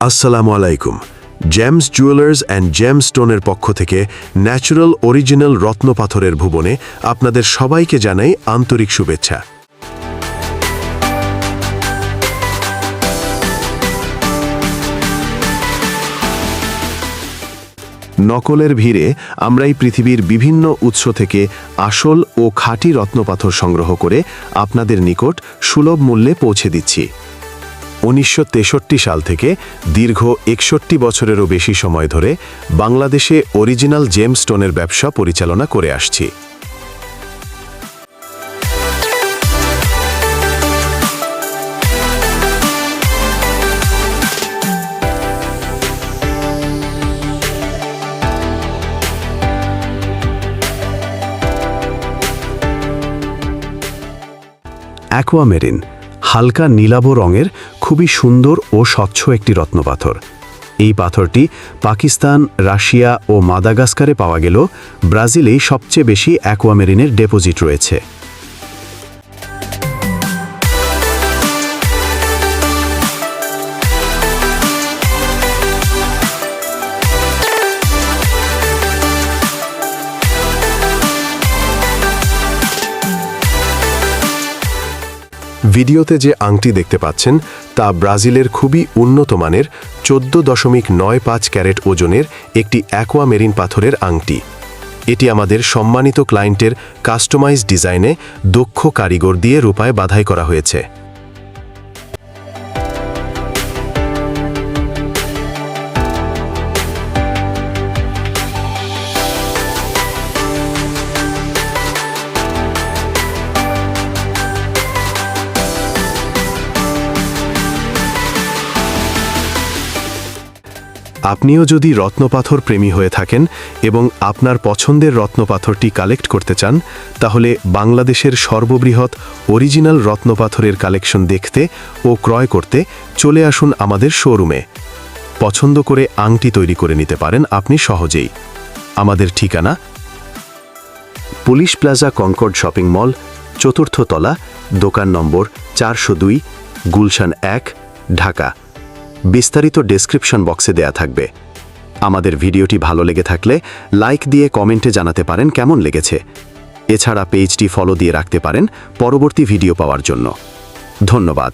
আসসালামু আলাইকুম। James jewellers and James স্টোনের পক্ষ থেকে ন্যাচারাল অরিজিনাল রত্নপাথরের ভুবনে আপনাদের সবাইকে জানাই আন্তরিক শুভেচ্ছা। নকলের ভিড়ে আমরা এই পৃথিবীর বিভিন্ন উৎস থেকে আসল ও খাঁটি রত্নপাথর সংগ্রহ করে আপনাদের নিকট সুলভ মূল্যে পৌঁছে দিচ্ছি। উনিশশো তেষট্টি সাল থেকে দীর্ঘ একষট্টি বছরেরও বেশি সময় ধরে বাংলাদেশে অরিজিনাল জেমস্টোনের ব্যবসা পরিচালনা করে আসছি। অ্যাকোয়ামেরিন, হালকা নীলাভ রঙের খুবই সুন্দর ও স্বচ্ছ একটি রত্নপাথর। এই পাথরটি পাকিস্তান, রাশিয়া ও মাদাগাস্কারে পাওয়া গেল ব্রাজিলেই সবচেয়ে বেশি অ্যাকোয়ামেরিনের ডেপোজিট রয়েছে। ভিডিওতে যে আংটি দেখতে পাচ্ছেন, তা ব্রাজিলের খুবই উন্নত মানের চোদ্দ দশমিক নয় পাঁচ ক্যারেট ওজনের একটি অ্যাকোয়া মেরিন পাথরের আংটি। এটি আমাদের সম্মানিত ক্লায়েন্টের কাস্টমাইজ ডিজাইনে দক্ষ কারিগর দিয়ে রূপায় বাধাই করা হয়েছে। আপনিও যদি রত্নপাথর প্রেমী হয়ে থাকেন এবং আপনার পছন্দের রত্নপাথরটি কালেক্ট করতে চান, তাহলে বাংলাদেশের সর্ববৃহৎ অরিজিনাল রত্নপাথরের কালেকশন দেখতে ও ক্রয় করতে চলে আসুন আমাদের শোরুমে। পছন্দ করে আংটি তৈরি করে নিতে পারেন আপনি সহজেই। আমাদের ঠিকানা? Police plaza Concord shopping mall, চতুর্থ তলা, দোকান নম্বর চারশো দুই, গুলশান এক, ঢাকা। বিস্তারিত ডেসক্রিপশন বক্সে দেয়া থাকবে। আমাদের ভিডিওটি ভালো লেগে থাকলে লাইক দিয়ে কমেন্টে জানাতে পারেন কেমন লেগেছে। এছাড়া পেজটি ফলো দিয়ে রাখতে পারেন পরবর্তী ভিডিও পাওয়ার জন্য। ধন্যবাদ।